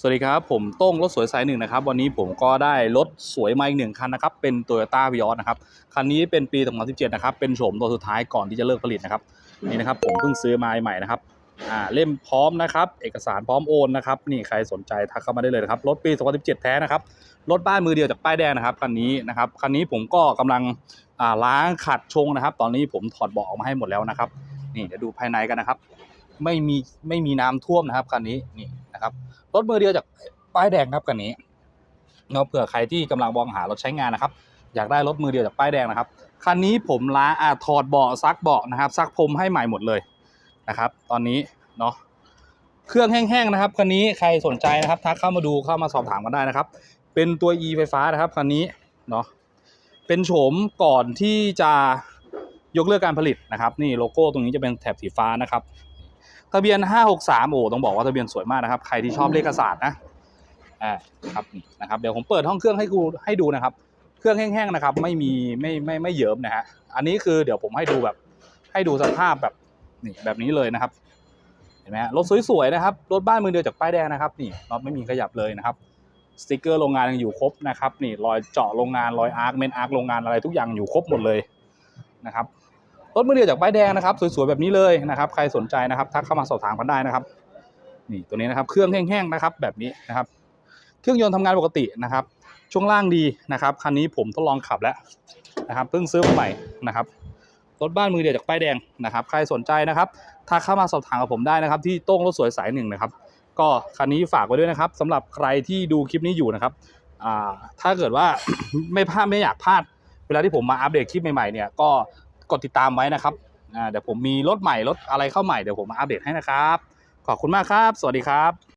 สวัสดีครับ ผมโต้งรถสวยสายหนึ่งนะครับ วันนี้ผมก็ได้รถสวยมาอีกหนึ่งคันนะครับ เป็น t o y ยต้าวิออสนะครับ คันนี้เป็นปี 2017 นะครับ เป็นโฉมตัวสุดท้ายก่อนที่จะเลิกผลิตนะครับ นี่นะครับ ผมเพิ่งซื้อมาใหม่นะครับ อ่าเล่มพร้อมนะครับ เอกสารพร้อมโอนนะครับ นี่ใครสนใจทักเข้ามาได้เลยนะครับ รถปี 2017 แท้นะครับ รถบ้านมือเดียวจากป้ายแดงนะครับ คันนี้นะครับ คันนี้ผมก็กำลัง อ่าล้างขัดชงนะครับ ตอนนี้ผมถอดเบาะออกมาให้หมดแล้วนะครับ นี่เดี๋ยวดูภายในกันนะครับ ไม่มีไม่มีน้ำท่วมนะครับคันนี้ นี่ นะครับรถมือเดียวจากป้ายแดงครับคันนี้เนาะเผื่อใครที่กำลังมองหารถใช้งานนะครับ อยากได้รถมือเดียวจากป้ายแดงนะครับคันนี้ผมล้างอ่าถอดเบาะซักเบาะนะครับซักพรมให้ใหม่หมดเลยนะครับ ตอนนี้เนาะเครื่องแห้งๆนะครับคันนี้ใครสนใจนะครับทักเข้ามาดูเข้ามาสอบถามกันได้นะครับ เป็นตัว e ไฟฟ้านะครับคันนี้เนาะเป็นโฉมก่อนที่จะยกเลิกการผลิตนะครับ นี่โลโก้ตรงนี้จะเป็นแถบสีฟ้านะครับ ทะเบียน 563โอ้ต้องบอกว่าทะเบียนสวยมากนะครับ ใครที่ชอบเลขศาสตร์นะอ่าครับนี่นะครับเดี๋ยวผมเปิดห้องเครื่องให้กูให้ดูนะครับ เครื่องแห้งๆนะครับ ไม่มีไม่ไม่ไม่เยิ้มนะฮะอันนี้คือเดี๋ยวผมให้ดูแบบ ให้ดูสภาพแบบนี่แบบนี้เลยนะครับเห็นไหมฮะรถสวยๆนะครับรถบ้านมือเดียวจากป้ายแดงนะครับ นี่น็อตไม่มีขยับเลยนะครับสติกเกอร์โรงงานยังอยู่ครบนะครับ นี่รอยเจาะโรงงานรอยอาร์คเมนอาร์คโรงงานอะไรทุกอย่างอยู่ครบหมดเลยนะครับ รถมือเดียวจากป้ายแดงนะครับสวยๆแบบนี้เลยนะครับใครสนใจนะครับทักเข้ามาสอบถามกันได้นะครับนี่ตัวนี้นะครับเครื่องแห้งๆนะครับแบบนี้นะครับ เครื่องยนต์ทำงานปกตินะครับ ช่วงล่างดีนะครับคันนี้ผมทดลองขับแล้วนะครับเพิ่งซื้อมาใหม่นะครับรถบ้านมือเดียวจากป้ายแดงนะครับ ใครสนใจนะครับทักเข้ามาสอบถามกับผมได้นะครับ ที่โต้งรถสวยสายหนึ่งนะครับ ก็คันนี้ฝากไว้ด้วยนะครับสำหรับใครที่ดูคลิปนี้อยู่นะครับถ้าเกิดว่าไม่พลาดไม่อยากพลาดเวลาที่ผมมาอัปเดตคลิปใหม่ๆเนี่ยก็ กดติดตามไว้นะครับเดี๋ยวผมมีรถใหม่รถอะไรเข้าใหม่เดี๋ยวผมมาอัปเดตให้นะครับ ขอบคุณมากครับ สวัสดีครับ